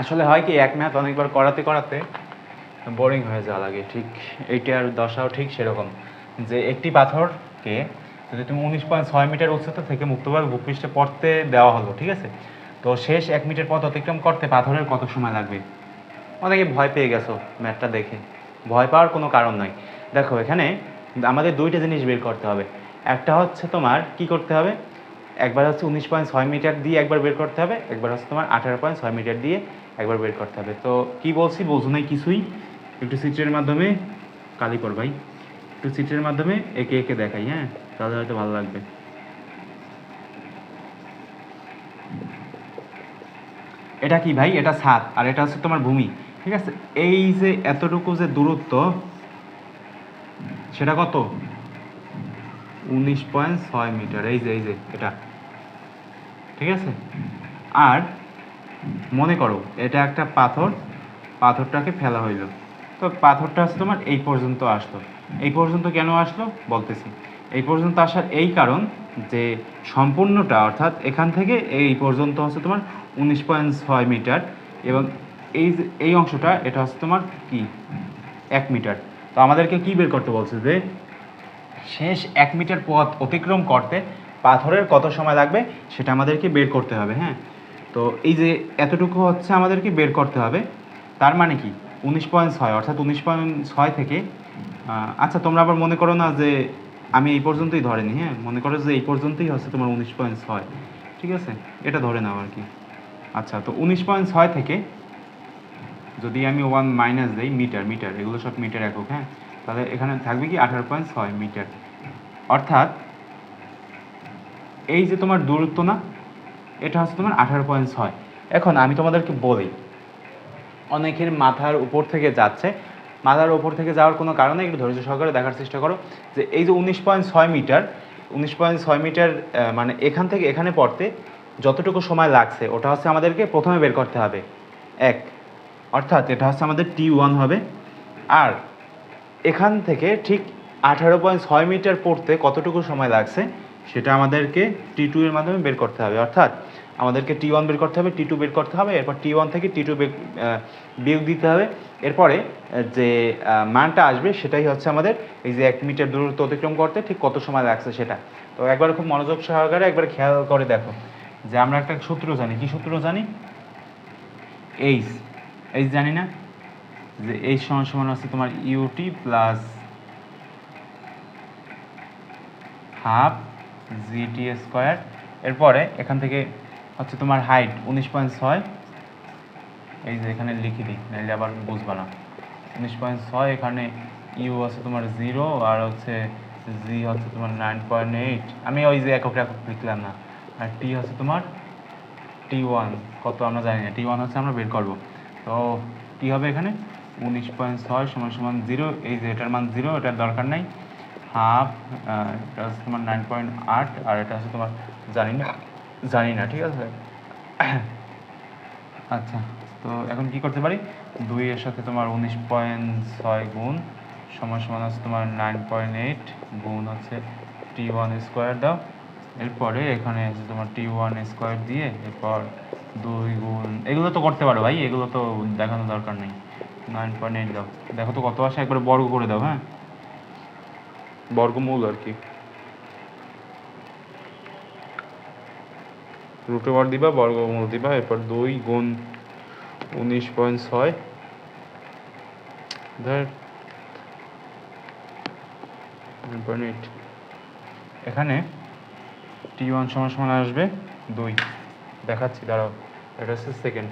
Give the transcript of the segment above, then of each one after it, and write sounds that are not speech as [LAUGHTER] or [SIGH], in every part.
আসলে হয় কি, এক ম্যাথ অনেকবার করাতে করাতে বোরিং হয়ে যাওয়া লাগে, ঠিক এইটার দশাও ঠিক সেরকম। যে একটি পাথরকে যদি তুমি উনিশ পয়েন্ট ছয় মিটার উচ্চতা থেকে মুক্তভাবে ভূপৃষ্ঠে পড়তে দেওয়া হলো, ঠিক আছে? তো শেষ এক মিটার পথ অতিক্রম করতে পাথরের কত সময় লাগবে? অনেকে ভয় পেয়ে গেছো ম্যাথটা দেখে। ভয় পাওয়ার কোনো কারণ নয় দেখো, এখানে আমাদের দুইটা জিনিস বের করতে হবে। একটা হচ্ছে তোমার কি করতে হবে? একবার হচ্ছে উনিশ পয়েন্ট ছয় মিটার দিয়ে একবার বের করতে হবে, একবার হচ্ছে তোমার আঠারো পয়েন্ট ছয় মিটার দিয়ে একবার বের করতে হবে। তো কি বলছি, বলছো নাই কিছুই? একটু চিত্রের মাধ্যমে কালিপর ভাই, একটু চিত্রের মাধ্যমে একে একে দেখাই হ্যাঁ? তাহলে হয়তো ভালো লাগবে। এটা কি ভাই? এটা ছাদ আর এটা হচ্ছে তোমার ভূমি, ঠিক আছে? এই যে এতটুকু যে দূরত্ব, সেটা কত? উনিশ পয়েন্ট ছয় মিটার, এই যে এই যে, এটা। ঠিক আছে? আর মনে করো, এটা একটা পাথর, পাথরটাকে ফেলা হইল। তো পাথরটা হচ্ছে তোমার এই পর্যন্ত আসলো। এই পর্যন্ত কেন আসলো? বলতেছি। এই পর্যন্ত আসার এই কারণ যে সম্পূর্ণটা অর্থাৎ এখান থেকে এই পর্যন্ত হচ্ছে তোমার উনিশ পয়েন্ট ছয় মিটার এবং এই এই অংশটা, এটা হচ্ছে তোমার কি? এক মিটার। তো আমাদেরকে কি বের করতে বলছে যে, শেষ এক মিটার পথ অতিক্রম করতে পাথরের কত সময় লাগবে সেটা আমাদেরকে বের করতে হবে হ্যাঁ? তো এই যে এতটুকু হচ্ছে আমাদেরকে বের করতে হবে, তার মানে কি? উনিশ পয়েন্ট ছয়, অর্থাৎ উনিশ পয়েন্ট ছয় থেকে আচ্ছা তোমরা আবার মনে করো না যে আমি এই পর্যন্তই ধরেনি হ্যাঁ? মনে করো যে এই পর্যন্তই হচ্ছে তোমার উনিশ পয়েন্ট ছয়, ঠিক আছে? এটা ধরে নাও আর কি। আচ্ছা তো উনিশ পয়েন্ট ছয় থেকে যদি আমি ওয়ান মাইনাস দিই, মিটার মিটার, এগুলো সব মিটার একক হ্যাঁ? তাহলে এখানে থাকবে কি আঠারো পয়েন্ট ছয় মিটার। অর্থাৎ এই যে তোমার দূরত্ব না, এটা হচ্ছে তোমার আঠারো পয়েন্ট ছয়। এখন আমি তোমাদেরকে বলি, অনেকের মাথার উপর থেকে যাচ্ছে, মাথার উপর থেকে যাওয়ার কোনো কারণে একটু ধৈর্য সহকারে দেখার চেষ্টা করো, যে এই যে উনিশ পয়েন্ট ছয় মিটার, উনিশ পয়েন্ট ছয় মিটার মানে এখান থেকে এখানে পড়তে যতটুকু সময় লাগছে, ওটা হচ্ছে আমাদেরকে প্রথমে বের করতে হবে। এক, অর্থাৎ এটা হচ্ছে আমাদের টি ওয়ান হবে। আর এখান থেকে ঠিক আঠারো পয়েন্ট ছয় মিটার পড়তে কতটুকু সময় লাগছে সেটা আমাদেরকে টি টু এর মাধ্যমে বের করতে হবে। অর্থাৎ আমাদেরকে টি ওয়ান বের করতে হবে টি টু বের করতে হবে, এরপর টি ওয়ান থেকে টি টু বিয়োগ দিতে হবে। এরপরে যে মানটা আসবে সেটাই হচ্ছে আমাদের এই যে এক মিটার দূরত্ব অতিক্রম করতে ঠিক কত সময় লাগছে সেটা। তো একবার খুব মনোযোগ সহকারে একবার খেয়াল করে দেখো যে আমরা একটা সূত্র জানি। কি সূত্র জানি? এইচ এইচ জানি না? যে এইচ সমান সমান হচ্ছে তোমার u t plus half g t square এরপরে এখান থেকে হচ্ছে তোমার হাইট উনিশ পয়েন্ট ছয়। এই যে এখানে লিখে দিই, নাহলে আবার বুঝবা না। উনিশ পয়েন্ট ছয়, এখানে ইউ আছে তোমার জিরো আর হচ্ছে জি হচ্ছে তোমার নাইন পয়েন্ট এইট আমি ওই যে একক একক লিখলাম না। আর টি হচ্ছে তোমার টি ওয়ান কত আমরা জানি না। টি ওয়ান হচ্ছে আমরা বের করব। তো কী হবে এখানে উনিশ পয়েন্ট ছয় সমান সমান জিরো এই যে এটার মান জিরো এটার দরকার নাই। হাফ এটা হচ্ছে তোমার নাইন পয়েন্ট আট আর এটা হচ্ছে তোমার জানি না জানি না, ঠিক আছে? [COUGHS] আচ্ছা তো এখন কি করতে পারি? দুই এর সাথে তোমার উনিশ পয়েন্ট ছয় গুণ, সমান সমান হচ্ছে তোমার নাইন পয়েন্ট এইট গুণ হচ্ছে টি ওয়ান স্কোয়ার দাও। এরপরে এখানে আছে তোমার টি ওয়ান স্কোয়ার দিয়ে এরপর দুই গুণ, এগুলো তো করতে পারো ভাই, এগুলো তো দেখানো দরকার নেই। নাইন পয়েন্ট এইট দাও। দেখো তো কত আসে, একবার বর্গ করে দাও হ্যাঁ? বর্গমূল আর কি। রুটে বার দিবা, বর্গমূল দিবা, এরপর দুই গুণ উনিশ পয়েন্ট ছয়। এখানে টি ওয়ান সমান সমান আসবে দুই। দেখাচ্ছি, দাঁড়াও, এটা হচ্ছে সেকেন্ড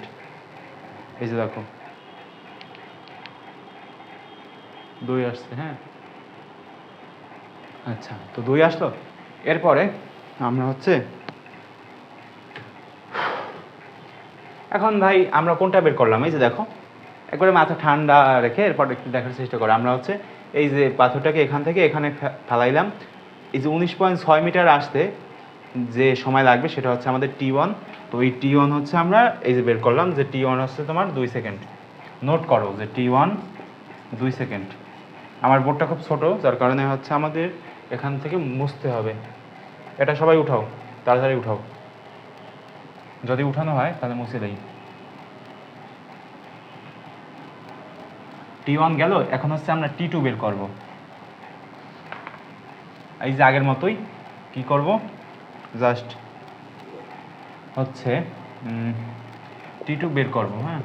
এই যে দেখো, দুই আসছে হ্যাঁ? আচ্ছা তো দুই আসলো? এরপরে আমরা হচ্ছে এখন ভাই আমরা কোনটা বের করলাম? এই যে দেখো, একবারে মাথা ঠান্ডা রেখে এরপর একটু দেখার চেষ্টা করো। আমরা হচ্ছে এই যে পাথরটাকে এখান থেকে এখানে ফেলাইলাম। এই যে উনিশ পয়েন্ট ছয় মিটার আসতে যে সময় লাগবে সেটা হচ্ছে আমাদের টি ওয়ান তো এই টি ওয়ান হচ্ছে আমরা এই যে বের করলাম যে টি ওয়ান হচ্ছে তোমার দুই সেকেন্ড। নোট করো যে টি ওয়ান দুই সেকেন্ড। আমার বোর্ডটা খুব ছোট, যার কারণে হচ্ছে আমাদের এখান থেকে মুছতে হবে। এটা সবাই উঠাও, তাড়াতাড়ি উঠাও। যদি উঠানো হয়, তাহলে মুছে দেই। টি ওয়ান গেল, এখন হচ্ছে আমরা টি টু বের করব। এই যে আগের মতোই কি করব? জাস্ট হচ্ছে টি টু বের করব হ্যাঁ?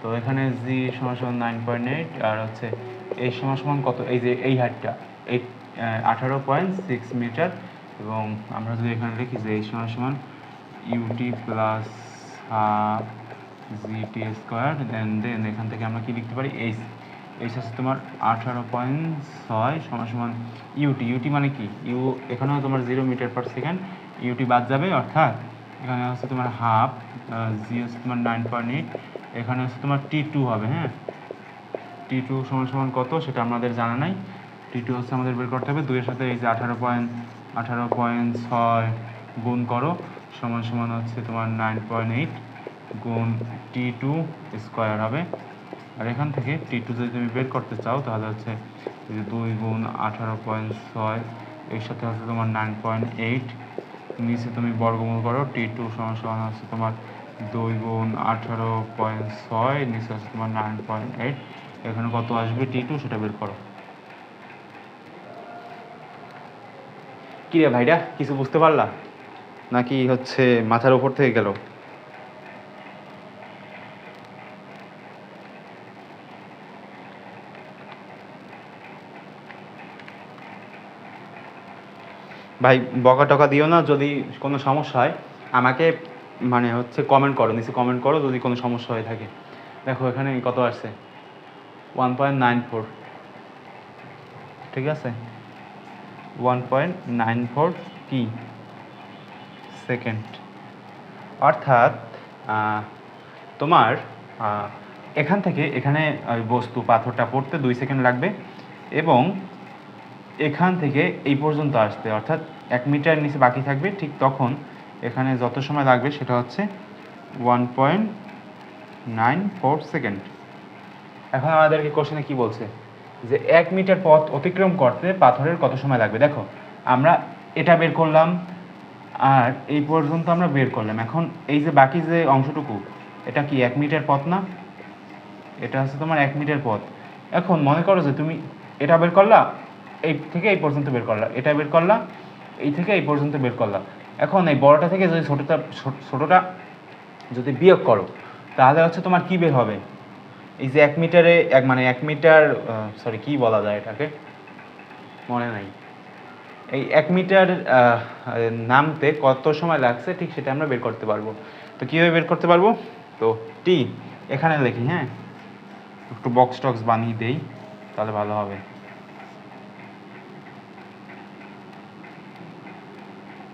তো এখানে জি সমান সমান নাইন পয়েন্ট এইট আর হচ্ছে এই সমান সমান কত? এই যে এই হাইটটা এই আঠারো পয়েন্ট সিক্স মিটার এবং আমরা যদি এখানে লিখি যে এই সমান সমান u t plus half g t square then then এখান থেকে আমরা কি লিখতে পারি? এইচ এইচ আছে তোমার আঠারো পয়েন্ট ছয় সমান সমান ইউটি ইউটি মানে কি? ইউ এখানেও তোমার zero metre per second u t বাদ যাবে, অর্থাৎ এখানে হচ্ছে তোমার হাফ জি হচ্ছে তোমার নাইন পয়েন্ট এইট এখানে হচ্ছে তোমার টি টু হবে হ্যাঁ? টি টু সমান সমান কত? সেটা আমাদের জানা নাই। টি টু হচ্ছে আমাদের বের করতে হবে। দুইয়ের সাথে এই যে আঠারো পয়েন্ট আঠারো পয়েন্ট ছয় গুণ করো, সমান সমান হচ্ছে তোমার নাইন পয়েন্ট এইট গুণ টি টু স্কোয়ার হবে। আর এখান থেকে টি টু যদি তুমি বের করতে চাও, তাহলে হচ্ছে এই যে দুই গুণ আঠারো পয়েন্ট ছয়, এর সাথে হচ্ছে তোমার নাইন পয়েন্ট এইট নিচে তুমি বর্গমূল করো টি টু সমান সমান হচ্ছে তোমার দুই গুণ আঠারো পয়েন্ট ছয়, নিচে হচ্ছে তোমার নাইন পয়েন্ট এইট এখানে কত আসবে টি টু সেটা বের করো। কি রে ভাইরা, কিছু বুঝতে পারলা? নাকি হচ্ছে মাথার ওপর থেকে গেল? ভাই বকা টকা দিও না যদি কোনো সমস্যা হয়। আমাকে মানে হচ্ছে কমেন্ট করো, নিচে কমেন্ট করো যদি কোনো সমস্যা হয়ে থাকে। দেখো, এখানে কত আসছে? ওয়ান পয়েন্ট নাইন ফোর ঠিক আছে? ওয়ান পয়েন্ট নাইন ফোর কি সেকেন্ড অর্থাৎ তোমার এখান থেকে এখানে বস্তু, পাথরটা পড়তে দুই সেকেন্ড লাগবে এবং এখান থেকে এই পর্যন্ত আসতে, অর্থাৎ এক মিটার নিচে বাকি থাকবে, ঠিক তখন এখানে যত সময় লাগবে সেটা হচ্ছে one point nine four second এখন আমাদেরকে কোশ্চেনে কি বলছে? যে এক মিটার পথ অতিক্রম করতে পাথরের কত সময় লাগবে? দেখো, আমরা এটা বের করলাম, আর এই পর্যন্ত আমরা বের করলাম। এখন এই যে বাকি যে অংশটুকু, এটা কি এক মিটার পথ না? এটা হচ্ছে তোমার এক মিটার পথ। এখন মনে করো যে তুমি এটা বের করলা, এই থেকে এই পর্যন্ত বের করলা, এটা বের করলা, এই থেকে এই পর্যন্ত বের করলা। এখন এই বড়টা থেকে যদি ছোটটা, ছোট- ছোটটা যদি বিয়োগ করো, তাহলে হচ্ছে তোমার কি বের হবে? এই যে এক মিটারে, এক মানে এক মিটার সরি কি বলা যায় এটাকে? মনে নাই। এই এক মিটার নামতে কত সময় লাগছে ঠিক সেটা আমরা বের করতে পারব। তো কীভাবে বের করতে পারব? তো টি, এখানে লিখি হ্যাঁ? একটু বক্স টক্স বানিয়ে দেই, তাহলে ভালো হবে।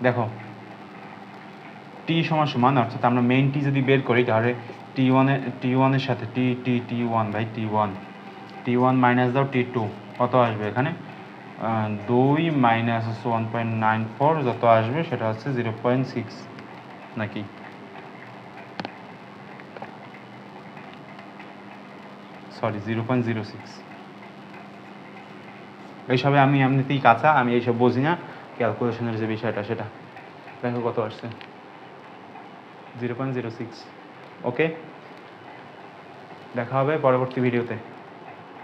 দেখো, টি সমান সমান, অর্থাৎ আমরা মেইন টি যদি বের করি, তাহলে টি ওয়ানের টি ওয়ানের সাথে t t t one by t one t one minus দাও টি টু কত আসবে এখানে? দুই মাইনাস হচ্ছে ওয়ান পয়েন্ট নাইন ফোর যত আসবে সেটা হচ্ছে জিরো পয়েন্ট সিক্স নাকি? Sorry zero point zero six এইসবে আমি এমনিতেই কাঁচা, আমি এইসব বুঝি না। ক্যালকুলেশনের যে বিষয়টা সেটা। দেখো কত আসছে। Zero point zero six okay? দেখা হবে পরবর্তী ভিডিওতে